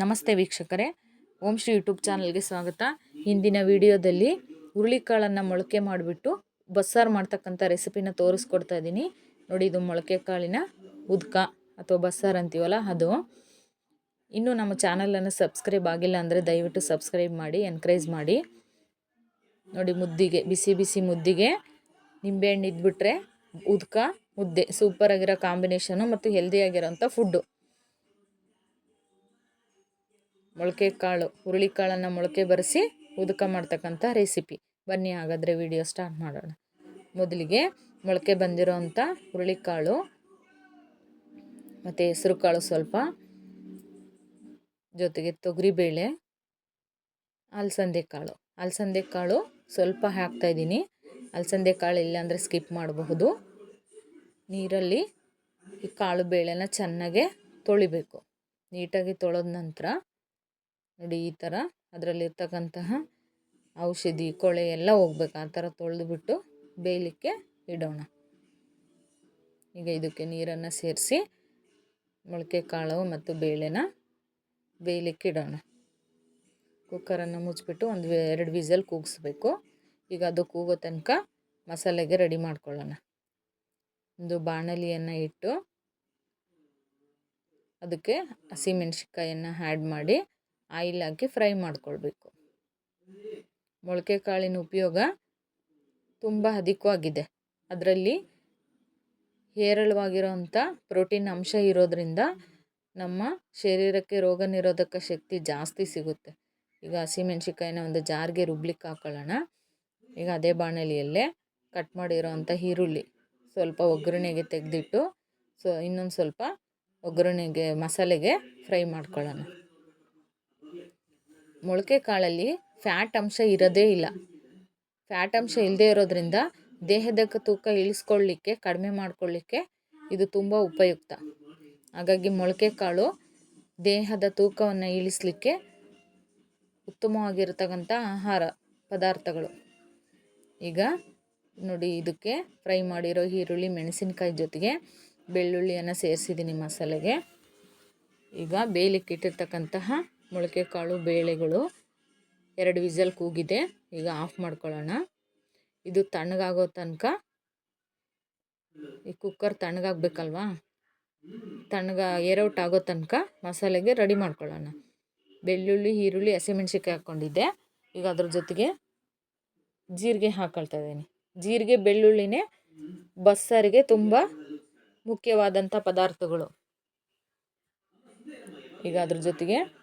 ನಮಸ್ತೆ ವೀಕ್ಷಕರೇ. ಓಂ ಶ್ರೀ ಯೂಟ್ಯೂಬ್ ಚಾನಲ್ಗೆ ಸ್ವಾಗತ. ಹಿಂದಿನ ವಿಡಿಯೋದಲ್ಲಿ ಹುರುಳಿಕಾಳನ್ನು ಮೊಳಕೆ ಮಾಡಿಬಿಟ್ಟು ಬಸ್ಸಾರು ಮಾಡ್ತಕ್ಕಂಥ ರೆಸಿಪಿನ ತೋರಿಸ್ಕೊಡ್ತಾ ಇದ್ದೀನಿ. ನೋಡಿ, ಇದು ಮೊಳಕೆ ಕಾಳಿನ ಉದ್ಕ ಅಥವಾ ಬಸ್ಸಾರು ಅಂತೀವಲ್ಲ ಅದು. ಇನ್ನೂ ನಮ್ಮ ಚಾನಲನ್ನು ಸಬ್ಸ್ಕ್ರೈಬ್ ಆಗಿಲ್ಲ ಅಂದರೆ ದಯವಿಟ್ಟು ಸಬ್ಸ್ಕ್ರೈಬ್ ಮಾಡಿ, ಎನ್ಕರೇಜ್ ಮಾಡಿ. ನೋಡಿ, ಮುದ್ದಿಗೆ, ಬಿಸಿ ಬಿಸಿ ಮುದ್ದಿಗೆ ನಿಂಬೆಹಣ್ಣು ಇದ್ಬಿಟ್ರೆ ಉದ್ಕ, ಮುದ್ದೆ. ಸೂಪರಾಗಿರೋ ಕಾಂಬಿನೇಷನು ಮತ್ತು ಹೆಲ್ದಿಯಾಗಿರೋಂಥ ಫುಡ್ಡು. ಮೊಳಕೆ ಕಾಳು ಹುರುಳಿಕಾಳನ್ನು ಮೊಳಕೆ ಬರೆಸಿ ಉದಕ ಮಾಡ್ತಕ್ಕಂಥ ರೆಸಿಪಿ ಬನ್ನಿ ಹಾಗಾದರೆ ವಿಡಿಯೋ ಸ್ಟಾರ್ಟ್ ಮಾಡೋಣ. ಮೊದಲಿಗೆ ಮೊಳಕೆ ಬಂದಿರೋ ಅಂಥ ಹುರುಳಿಕಾಳು ಮತ್ತು ಹೆಸರು ಕಾಳು ಸ್ವಲ್ಪ. ಜೊತೆಗೆ ತೊಗರಿಬೇಳೆ ಅಲಸಂದೆ ಕಾಳು ಅಲಸಂದೆ ಕಾಳು ಸ್ವಲ್ಪ ಹಾಕ್ತಾಯಿದ್ದೀನಿ ಅಲಸಂದೆ ಕಾಳು ಇಲ್ಲಾಂದರೆ ಸ್ಕಿಪ್ ಮಾಡಬಹುದು. ನೀರಲ್ಲಿ ಈ ಕಾಳು ಬೇಳೆನ ಚೆನ್ನಾಗೆ ತೊಳಿಬೇಕು. ನೀಟಾಗಿ ತೊಳೆದ ನಂತರ ನೋಡಿ ಈ ಥರ ಅದರಲ್ಲಿರ್ತಕ್ಕಂತಹ ಔಷಧಿ, ಕೊಳೆ ಎಲ್ಲ ಹೋಗ್ಬೇಕು. ಆ ಥರ ತೊಳೆದುಬಿಟ್ಟು ಬೇಯಲಿಕ್ಕೆ ಇಡೋಣ. ಈಗ ಇದಕ್ಕೆ ನೀರನ್ನು ಸೇರಿಸಿ ಮೊಳಕೆ ಕಾಳು ಮತ್ತು ಬೇಳೆನ ಬೇಯಲಿಕ್ಕೆ ಇಡೋಣ. ಕುಕ್ಕರನ್ನು ಮುಚ್ಚಿಬಿಟ್ಟು ಒಂದು ಎರಡು ವಿಸಲ್ ಕೂಗಿಸ್ಬೇಕು. ಈಗ ಅದು ಕೂಗೋ ತನಕ ಮಸಾಲೆಗೆ ರೆಡಿ ಮಾಡ್ಕೊಳ್ಳೋಣ. ಒಂದು ಬಾಣಲಿಯನ್ನು ಇಟ್ಟು ಅದಕ್ಕೆ ಹಸಿಮೆಣ್ಸಿಕಾಯನ್ನು ಆ್ಯಡ್ ಮಾಡಿ ಆಯಿಲ್ ಹಾಕಿ ಫ್ರೈ ಮಾಡ್ಕೊಳ್ಬೇಕು. ಮೊಳಕೆ ಕಾಳಿನ ಉಪಯೋಗ ತುಂಬ ಅಧಿಕವಾಗಿದೆ. ಅದರಲ್ಲಿ ಹೇರಳವಾಗಿರೋಂಥ ಪ್ರೋಟೀನ್ ಅಂಶ ಇರೋದರಿಂದ ನಮ್ಮ ಶರೀರಕ್ಕೆ ರೋಗ ನಿರೋಧಕ ಶಕ್ತಿ ಜಾಸ್ತಿ ಸಿಗುತ್ತೆ. ಈಗ ಹಸಿಮೆಣ್ಸಿಕಾಯಿನ ಒಂದು ಜಾರ್ಗೆ ರುಬ್ಲಿಕ್ಕೆ ಹಾಕೊಳ್ಳೋಣ. ಈಗ ಅದೇ ಬಾಣಲಿಯಲ್ಲೇ ಕಟ್ ಮಾಡಿರೋ ಅಂಥ ಈರುಳ್ಳಿ ಸ್ವಲ್ಪ ಒಗ್ಗರಣೆಗೆ ತೆಗೆದಿಟ್ಟು, ಸೊ ಇನ್ನೊಂದು ಸ್ವಲ್ಪ ಒಗ್ಗರಣೆಗೆ ಮಸಾಲೆಗೆ ಫ್ರೈ ಮಾಡ್ಕೊಳ್ಳೋಣ. ಮೊಳಕೆ ಕಾಳಲ್ಲಿ ಫ್ಯಾಟ್ ಅಂಶ ಇರೋದೇ ಇಲ್ಲ. ಫ್ಯಾಟ್ ಅಂಶ ಇಲ್ಲದೆ ಇರೋದ್ರಿಂದ ದೇಹದ ತೂಕ ಇಳಿಸ್ಕೊಳ್ಳಿಕ್ಕೆ, ಕಡಿಮೆ ಮಾಡಿಕೊಳ್ಳಿಕ್ಕೆ ಇದು ತುಂಬ ಉಪಯುಕ್ತ. ಹಾಗಾಗಿ ಮೊಳಕೆ ಕಾಳು ದೇಹದ ತೂಕವನ್ನು ಇಳಿಸಲಿಕ್ಕೆ ಉತ್ತಮವಾಗಿರತಕ್ಕಂಥ ಆಹಾರ ಪದಾರ್ಥಗಳು. ಈಗ ನೋಡಿ ಇದಕ್ಕೆ ಫ್ರೈ ಮಾಡಿರೋ ಈರುಳ್ಳಿ, ಮೆಣಸಿನಕಾಯಿ ಜೊತೆಗೆ ಬೆಳ್ಳುಳ್ಳಿಯನ್ನು ಸೇರಿಸಿದ್ದೀನಿ ಮಸಾಲೆಗೆ. ಈಗ ಬೇಯಲಿಕ್ಕೆ ಇಟ್ಟಿರ್ತಕ್ಕಂತಹ ಮೊಳಕೆ ಕಾಳು, ಬೇಳೆಗಳು. ಎರಡು ವಿಸಲ್ ಕೂಗಿದೆ. ಈಗ ಆಫ್ ಮಾಡ್ಕೊಳ್ಳೋಣ. ಇದು ತಣ್ಣಗಾಗೋ ತನಕ ಈ ಕುಕ್ಕರ್ ತಣ್ಣಗಾಗಬೇಕಲ್ವಾ? ತಣ್ಣಗ ಏರೌಟ್ ಆಗೋ ತನಕ ಮಸಾಲೆಗೆ ರೆಡಿ ಮಾಡ್ಕೊಳ್ಳೋಣ. ಬೆಳ್ಳುಳ್ಳಿ, ಈರುಳ್ಳಿ ಹಸಿಮೆಣ್ಸಿಕಾಯಿ ಹಾಕ್ಕೊಂಡಿದ್ದೆ. ಈಗ ಅದ್ರ ಜೊತೆಗೆ ಜೀರಿಗೆ ಹಾಕ್ಕೊಳ್ತಾ ಇದ್ದೀನಿ. ಜೀರಿಗೆ, ಬೆಳ್ಳುಳ್ಳಿನೇ ಬಸ್ಸಾರಿಗೆ ತುಂಬ ಮುಖ್ಯವಾದಂಥ ಪದಾರ್ಥಗಳು. ಈಗ ಅದ್ರ ಜೊತೆಗೆ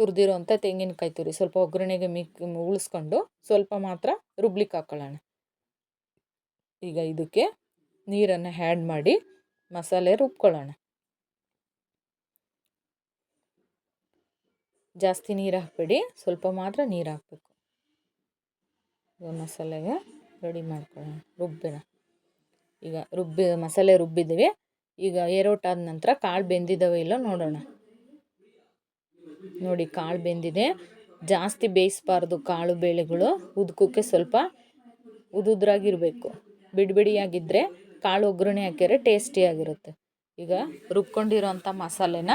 ತುರಿದಿರೋ ಅಂಥ ತೆಂಗಿನಕಾಯಿ ತುರಿ ಸ್ವಲ್ಪ ಒಗ್ಗರಣೆಗೆ ಮಿಕ್ ಉಳಿಸ್ಕೊಂಡು ಸ್ವಲ್ಪ ಮಾತ್ರ ರುಬ್ಲಿಕ್ಕೆ ಹಾಕ್ಕೊಳ್ಳೋಣ ಈಗ ಇದಕ್ಕೆ ನೀರನ್ನು ಹ್ಯಾಡ್ ಮಾಡಿ ಮಸಾಲೆ ರುಬ್ಕೊಳ್ಳೋಣ. ಜಾಸ್ತಿ ನೀರು ಹಾಕ್ಬೇಡಿ, ಸ್ವಲ್ಪ ಮಾತ್ರ ನೀರು ಹಾಕಬೇಕು. ಮಸಾಲೆಗೆ ರೆಡಿ ಮಾಡ್ಕೊಳ್ಳೋಣ ರುಬ್ಬಿನ ಈಗ ರುಬ್ಬಿ ಮಸಾಲೆ ರುಬ್ಬಿದ್ದೀವಿ ಈಗ ಏರೋಟಾದ ನಂತರ ಕಾಳು ಬೆಂದಿದ್ದಾವೆ ಇಲ್ಲ ನೋಡೋಣ. ನೋಡಿ ಕಾಳು ಬೆಂದಿದೆ. ಜಾಸ್ತಿ ಬೇಯಿಸಬಾರ್ದು ಕಾಳು ಬೇಳೆಗಳು. ಉದ್ಕೋಕ್ಕೆ ಸ್ವಲ್ಪ ಉದುದ್ರಾಗಿರಬೇಕು. ಬಿಡಿಬಿಡಿಯಾಗಿದ್ದರೆ ಕಾಳು ಒಗ್ಗರಣೆ ಹಾಕಿದರೆ ಟೇಸ್ಟಿಯಾಗಿರುತ್ತೆ ಈಗ ರುಬ್ಕೊಂಡಿರೋಂಥ ಮಸಾಲೆನ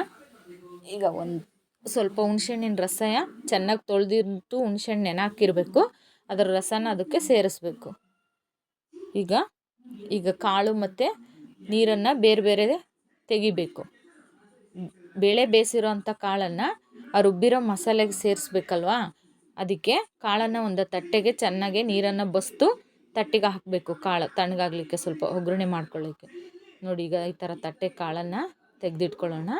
ಈಗ ಒಂದು ಸ್ವಲ್ಪ ಹುಣ್ಸೆಹಣ್ಣಿನ ರಸ ಚೆನ್ನಾಗಿ ತೊಳೆದಿಟ್ಟು ಹುಣ್ಸೆಹಣ್ಣು ನೆನೆ ಹಾಕಿರಬೇಕು. ಅದರ ರಸನ ಅದಕ್ಕೆ ಸೇರಿಸ್ಬೇಕು. ಈಗ ಈಗ ಕಾಳು ಮತ್ತು ನೀರನ್ನು ಬೇರೆ ಬೇರೆ ತೆಗಿಬೇಕು. ಬೇಳೆ ಬೇಯಿಸಿರೋ ಅಂಥ ಕಾಳನ್ನು ಆ ರುಬ್ಬಿರೋ ಮಸಾಲೆಗೆ ಸೇರಿಸ್ಬೇಕಲ್ವಾ? ಅದಕ್ಕೆ ಕಾಳನ್ನು ಒಂದು ತಟ್ಟೆಗೆ ಚೆನ್ನಾಗಿ ನೀರನ್ನು ಬಸ್ತು ತಟ್ಟೆಗೆ ಹಾಕಬೇಕು ಕಾಳು, ತಣ್ಣಗಾಗಲಿಕ್ಕೆ ಸ್ವಲ್ಪ ಒಗ್ಗರಣೆ ಮಾಡ್ಕೊಳ್ಳಿಕ್ಕೆ ನೋಡಿ ಈಗ ಈ ಥರ ತಟ್ಟೆ ಕಾಳನ್ನು ತೆಗೆದಿಟ್ಕೊಳ್ಳೋಣ.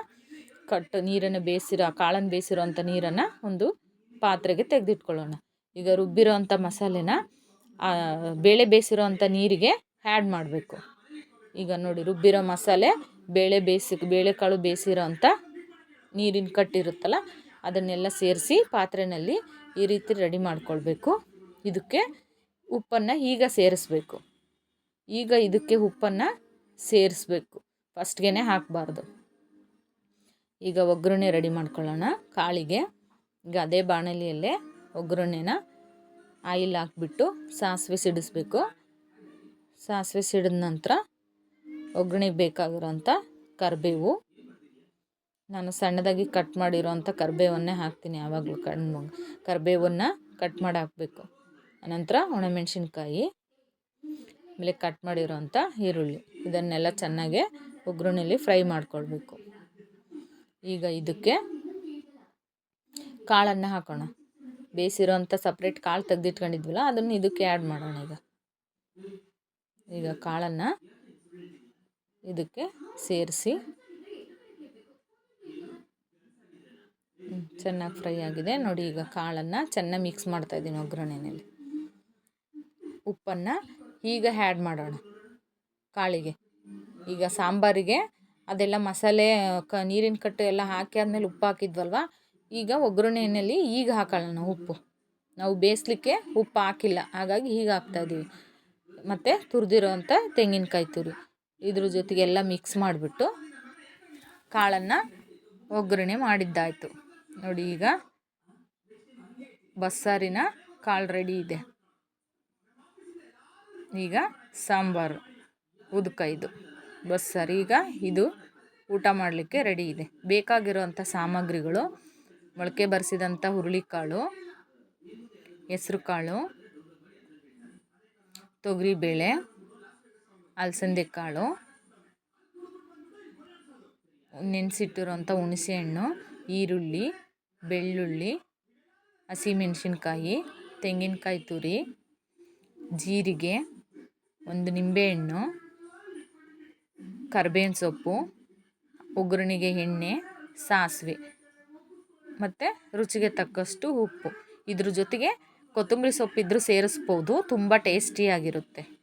ಕಟ್ಟು ನೀರನ್ನು ಬೇಯಿಸಿರೋ, ಕಾಳನ್ನು ಬೇಯಿಸಿರೋ ಅಂಥ ನೀರನ್ನು ಒಂದು ಪಾತ್ರೆಗೆ ತೆಗೆದಿಟ್ಕೊಳ್ಳೋಣ. ಈಗ ರುಬ್ಬಿರೋ ಅಂಥ ಮಸಾಲೆನ ಬೇಳೆ ಬೇಯಿಸಿರೋ ಅಂಥ ನೀರಿಗೆ ಆ್ಯಡ್ ಮಾಡಬೇಕು. ಈಗ ನೋಡಿ ರುಬ್ಬಿರೋ ಮಸಾಲೆ, ಬೇಳೆ ಬೇಯಿಸಿ, ಬೇಳೆಕಾಳು ಬೇಯಿಸಿರೋ ಅಂಥ ನೀರಿನ ಕಟ್ಟಿರುತ್ತಲ್ಲ ಅದನ್ನೆಲ್ಲ ಸೇರಿಸಿ ಪಾತ್ರೆಯಲ್ಲಿ ಈ ರೀತಿ ರೆಡಿ ಮಾಡ್ಕೊಳ್ಬೇಕು. ಇದಕ್ಕೆ ಉಪ್ಪನ್ನು ಈಗ ಸೇರಿಸ್ಬೇಕು. ಈಗ ಇದಕ್ಕೆ ಉಪ್ಪನ್ನು ಸೇರಿಸ್ಬೇಕು. ಫಸ್ಟ್ಗೆ ಹಾಕಬಾರ್ದು. ಈಗ ಒಗ್ಗರಣೆ ರೆಡಿ ಮಾಡ್ಕೊಳ್ಳೋಣ. ಕಾಳಿಗೆ ಈಗ ಅದೇ ಬಾಣಲಿಯಲ್ಲೇ ಒಗ್ಗರಣೆನ ಆಯಿಲ್ ಹಾಕ್ಬಿಟ್ಟು ಸಾಸಿವೆ ಸಿಡಿಸ್ಬೇಕು. ಸಾಸಿವೆ ಸಿಡಿದ ನಂತರ ಒಗ್ಗರಣೆಗೆ ಬೇಕಾಗಿರೋಂಥ ಕರಿಬೇವು ನಾನು ಸಣ್ಣದಾಗಿ ಕಟ್ ಮಾಡಿರೋಂಥ ಕರಿಬೇವನ್ನೇ ಹಾಕ್ತೀನಿ ಯಾವಾಗಲೂ ಕಣ್ಣು ಕರಿಬೇವನ್ನು ಕಟ್ ಮಾಡಿ ಹಾಕಬೇಕು. ಅನಂತರ ಒಣಮೆಣಸಿನ್ಕಾಯಿ, ಆಮೇಲೆ ಕಟ್ ಮಾಡಿರೋಂಥ ಈರುಳ್ಳಿ. ಇದನ್ನೆಲ್ಲ ಚೆನ್ನಾಗಿ ಒಗ್ಗರಣೆಯಲ್ಲಿ ಫ್ರೈ ಮಾಡ್ಕೊಳ್ಬೇಕು. ಈಗ ಇದಕ್ಕೆ ಕಾಳನ್ನು ಹಾಕೋಣ. ಬೇಯಿಸಿರೋಂಥ ಸಪ್ರೇಟ್ ಕಾಳು ತೆಗೆದಿಟ್ಕೊಂಡಿದ್ವಲ್ಲ, ಅದನ್ನು ಇದಕ್ಕೆ ಆ್ಯಡ್ ಮಾಡೋಣ ಈಗ. ಈಗ ಕಾಳನ್ನು ಇದಕ್ಕೆ ಸೇರಿಸಿ ಚೆನ್ನಾಗಿ ಫ್ರೈ ಆಗಿದೆ. ನೋಡಿ ಈಗ ಕಾಳನ್ನು ಚೆನ್ನಾಗಿ ಮಿಕ್ಸ್ ಮಾಡ್ತಾ ಇದ್ದೀನಿ ಒಗ್ಗರಣೆಯಲ್ಲಿ ಉಪ್ಪನ್ನು ಈಗ ಆ್ಯಡ್ ಮಾಡೋಣ ಕಾಳಿಗೆ. ಈಗ ಸಾಂಬಾರಿಗೆ ಅದೆಲ್ಲ ಮಸಾಲೆ, ಕ ನೀರಿನ ಕಟ್ಟು ಎಲ್ಲ ಹಾಕಿ ಆದಮೇಲೆ ಉಪ್ಪು ಹಾಕಿದ್ವಲ್ವ? ಈಗ ಒಗ್ಗರಣೆಯಲ್ಲಿ ಈಗ ಹಾಕೋಣ ಉಪ್ಪು. ನಾವು ಬೇಯಿಸ್ಲಿಕ್ಕೆ ಉಪ್ಪು ಹಾಕಿಲ್ಲ. ಹಾಗಾಗಿ ಈಗ ಹಾಕ್ತಾಯಿದ್ದೀವಿ ಮತ್ತು ತುರಿದಿರೋವಂಥ ತೆಂಗಿನಕಾಯಿ ತುರಿ. ಇದ್ರ ಜೊತೆಗೆಲ್ಲ ಮಿಕ್ಸ್ ಮಾಡಿಬಿಟ್ಟು ಕಾಳನ್ನು ಒಗ್ಗರಣೆ ಮಾಡಿದ್ದಾಯಿತು. ನೋಡಿ ಈಗ ಬಸ್ಸಾರಿನ ಕಾಳು ರೆಡಿ ಇದೆ. ಈಗ ಸಾಂಬಾರು, ಉದಕ ಇದು. ಬಸ್ಸಾರು ಈಗ ಇದು ಊಟ ಮಾಡಲಿಕ್ಕೆ ರೆಡಿ ಇದೆ. ಬೇಕಾಗಿರುವಂಥ ಸಾಮಗ್ರಿಗಳು, ಮೊಳಕೆ ಬರೆಸಿದಂಥ ಹುರುಳಿಕಾಳು, ಹೆಸ್ರು ಕಾಳು ತೊಗರಿಬೇಳೆ ಅಲಸಂದೆ ಕಾಳು ನೆನೆಸಿಟ್ಟಿರೋಂಥ ಹುಣಸೆಹಣ್ಣು ಈರುಳ್ಳಿ ಬೆಳ್ಳುಳ್ಳಿ, ಹಸಿಮೆಣಸಿನ್ಕಾಯಿ, ತೆಂಗಿನಕಾಯಿ ತುರಿ, ಜೀರಿಗೆ, ಒಂದು ನಿಂಬೆಹಣ್ಣು, ಕರ್ಬೇವಿನ ಸೊಪ್ಪು, ಒಗ್ಗರಣೆಗೆ ಎಣ್ಣೆ, ಸಾಸಿವೆ ಮತ್ತು ರುಚಿಗೆ ತಕ್ಕಷ್ಟು ಉಪ್ಪು. ಇದ್ರ ಜೊತೆಗೆ ಕೊತ್ತಂಬರಿ ಸೊಪ್ಪಿದ್ರೂ ಸೇರಿಸ್ಬೋದು, ತುಂಬ ಟೇಸ್ಟಿಯಾಗಿರುತ್ತೆ.